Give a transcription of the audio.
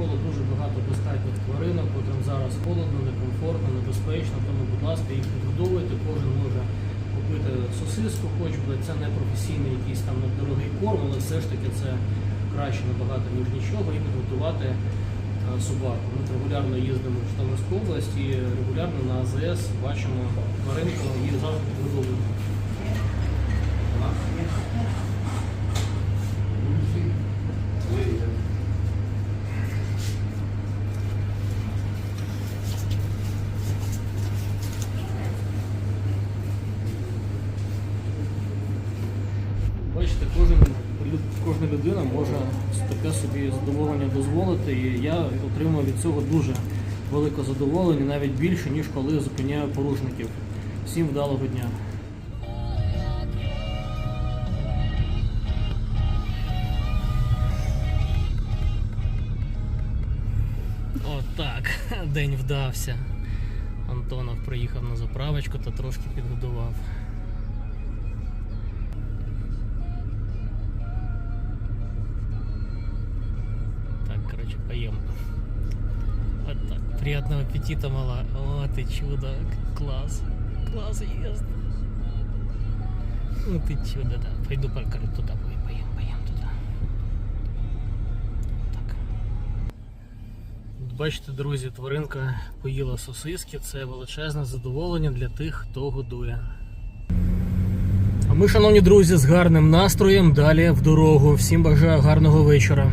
навколо дуже багато достатніх тваринок, котрим зараз холодно, некомфортно, небезпечно. Тому, будь ласка, їх підгодовуйте. Кожен може купити сосиску, хоч би це не професійний якийсь там дорогий корм, але все ж таки це краще набагато ніж нічого, і підготувати е, собаку. Ми регулярно їздимо в Житомирську область і регулярно на АЗС бачимо тваринку і завжди підгодовуємо. Бачите, кожен, кожна людина може таке собі задоволення дозволити, і я отримую від цього дуже велике задоволення, навіть більше, ніж коли зупиняю порушників. Всім вдалого дня. Отак, день вдався. Антонов приїхав на заправочку та трошки підгодував. Поем. Вот так. Приятного аппетита, мала. О, ты чудо. Класс. Класс ест. Ну ты чудо, да. Пойду пока туда поем, поем, поем туда. Так. Бачите, друзі, тваринка поїла сосиски. Це величезне задоволення для тих, хто годує. А ми, шановні друзі, з гарним настроєм далі в дорогу. Всім бажаю гарного вечора.